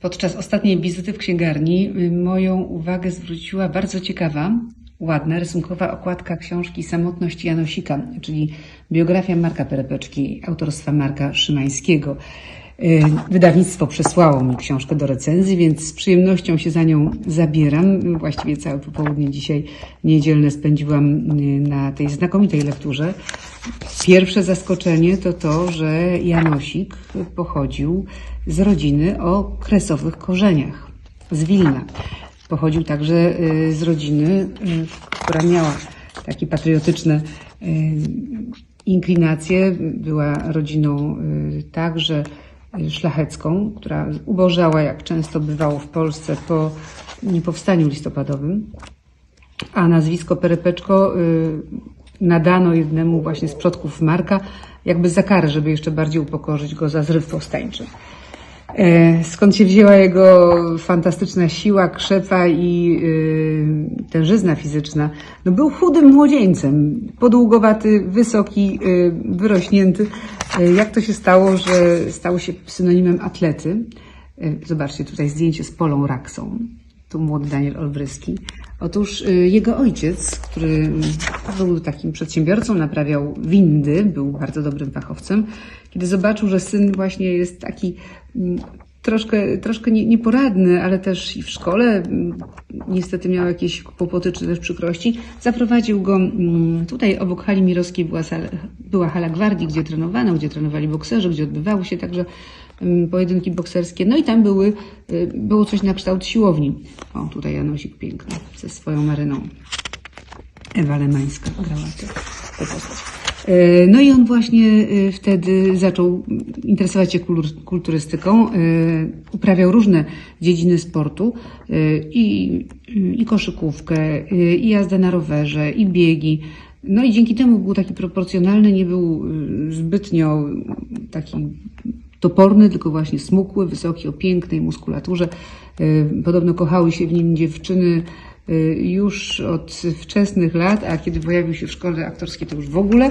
Podczas ostatniej wizyty w księgarni y, moją uwagę zwróciła bardzo ciekawa, ładna, rysunkowa okładka książki Samotność Janosika, czyli biografia Marka Perepeczki, autorstwa Marka Szymańskiego. Y, Wydawnictwo przesłało mi książkę do recenzji, więc z przyjemnością się za nią zabieram. Właściwie całe popołudnie dzisiaj niedzielne spędziłam y, na tej znakomitej lekturze. Pierwsze zaskoczenie to to, że Janosik pochodził z rodziny o kresowych korzeniach, z Wilna. Pochodził także y, z rodziny, która miała takie patriotyczne inklinacje. Była rodziną także szlachecką, która ubożała, jak często bywało w Polsce po niepowstaniu listopadowym a nazwisko Perepeczko y, nadano jednemu właśnie z przodków Marka, jakby za karę, żeby jeszcze bardziej upokorzyć go za zryw powstańczy. E, Skąd się wzięła jego fantastyczna siła, krzepa i y, tężyzna fizyczna? No był chudym młodzieńcem, podługowaty, wysoki, y, wyrośnięty. Y, Jak to się stało, że stał się synonimem atlety? Y, Zobaczcie tutaj zdjęcie z Polą Raksą. Tu młody Daniel Olbryski. Otóż y, jego ojciec, który mm, był takim przedsiębiorcą, naprawiał windy, był bardzo dobrym fachowcem. Kiedy zobaczył, że syn właśnie jest taki mm, troszkę, troszkę nie- nieporadny, ale też i w szkole niestety miał jakieś kłopoty czy też przykrości, zaprowadził go tutaj obok hali mirowskiej była, była hala gwardii, gdzie trenowano, gdzie trenowali bokserzy, gdzie odbywały się także pojedynki bokserskie. No i tam były, y, było coś na kształt siłowni. O, tutaj Janosik piękny ze swoją maryną. Ewa Lemańska grała tę postać. E, No i on właśnie e, wtedy zaczął interesować się kulturystyką, e, uprawiał różne dziedziny sportu i, i koszykówkę, i jazdę na rowerze, i biegi. No i dzięki temu był taki proporcjonalny, nie był zbytnio taki toporny, tylko właśnie smukły, wysoki, o pięknej muskulaturze. Podobno kochały się w nim dziewczyny już od wczesnych lat, a kiedy pojawił się w szkole aktorskiej, to już w ogóle.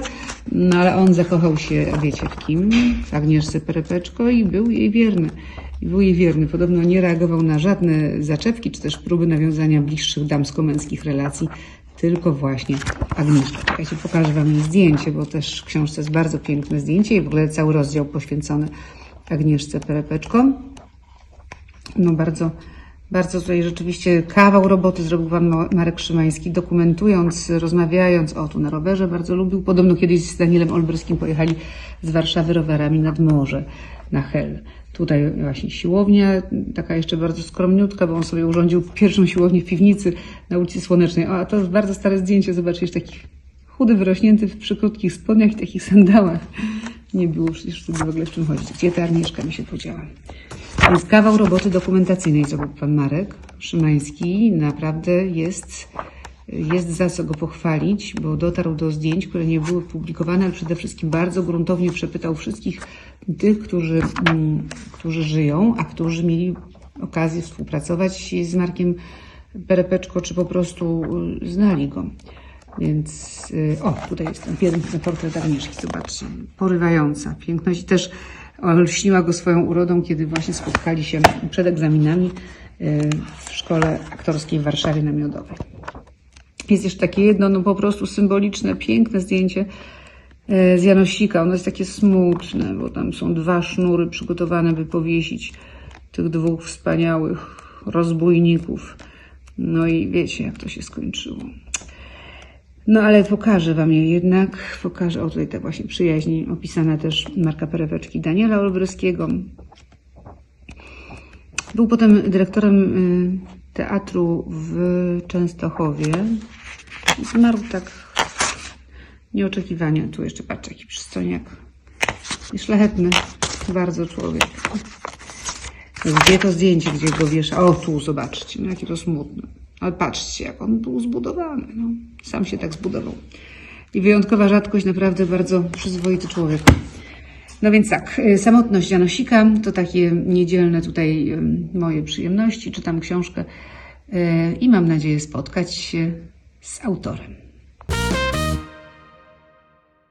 No ale on zakochał się, wiecie w kim? W Agnieszce Perepeczko i był jej wierny. I był jej wierny. Podobno nie reagował na żadne zaczepki, czy też próby nawiązania bliższych damsko-męskich relacji, tylko właśnie Agnieszka. Czekajcie, pokażę Wam jej zdjęcie, bo też w książce jest bardzo piękne zdjęcie i w ogóle cały rozdział poświęcony Agnieszce Perepeczko. No bardzo, bardzo tutaj rzeczywiście kawał roboty zrobił Ma- Marek Szymański, dokumentując, rozmawiając, o tu na rowerze bardzo lubił. Podobno kiedyś z Danielem Olbrskim pojechali z Warszawy rowerami nad morze, na Hel. Tutaj właśnie siłownia, taka jeszcze bardzo skromniutka, bo on sobie urządził pierwszą siłownię w piwnicy na ulicy Słonecznej. O, a to jest bardzo stare zdjęcie, zobaczcie, już taki chudy, wyrośnięty w przykrótkich spodniach i takich sandałach. Nie było przecież w ogóle w czym chodzić. Gdzie ta Agnieszka mi się podziała? Więc kawał roboty dokumentacyjnej zrobił pan Marek Szymański. Naprawdę jest, jest za co go pochwalić, bo dotarł do zdjęć, które nie były publikowane, ale przede wszystkim bardzo gruntownie przepytał wszystkich tych, którzy, mm, którzy żyją, a którzy mieli okazję współpracować z Markiem Perepeczko, czy po prostu y, znali go. Więc, y, o, tutaj jest ten piękny portret Agnieszki, zobaczcie, porywająca piękność i też olśniła go swoją urodą, kiedy właśnie spotkali się przed egzaminami y, w szkole aktorskiej w Warszawie na Miodowej. Jest jeszcze takie jedno, no po prostu symboliczne, piękne zdjęcie e, z Janosika. Ono jest takie smutne, bo tam są dwa sznury przygotowane, by powiesić tych dwóch wspaniałych rozbójników. No i wiecie, jak to się skończyło. No ale pokażę Wam je jednak. Pokażę, o tutaj ta właśnie przyjaźń opisana też Marka Pereweczki, Daniela Olbryskiego. Był potem dyrektorem y, teatru w Częstochowie. Zmarł tak nieoczekiwanie. Tu jeszcze patrzę, jaki przystojniak. I szlachetny bardzo człowiek. Gdzie to zdjęcie, gdzie go wiesza? O, tu zobaczcie, no jakie to smutne. Ale patrzcie, jak on był zbudowany. No, sam się tak zbudował. I wyjątkowa rzadkość, naprawdę bardzo przyzwoity człowiek. No więc tak, y, samotność Janosika to takie niedzielne tutaj y, moje przyjemności. Czytam książkę y, i mam nadzieję spotkać się z autorem.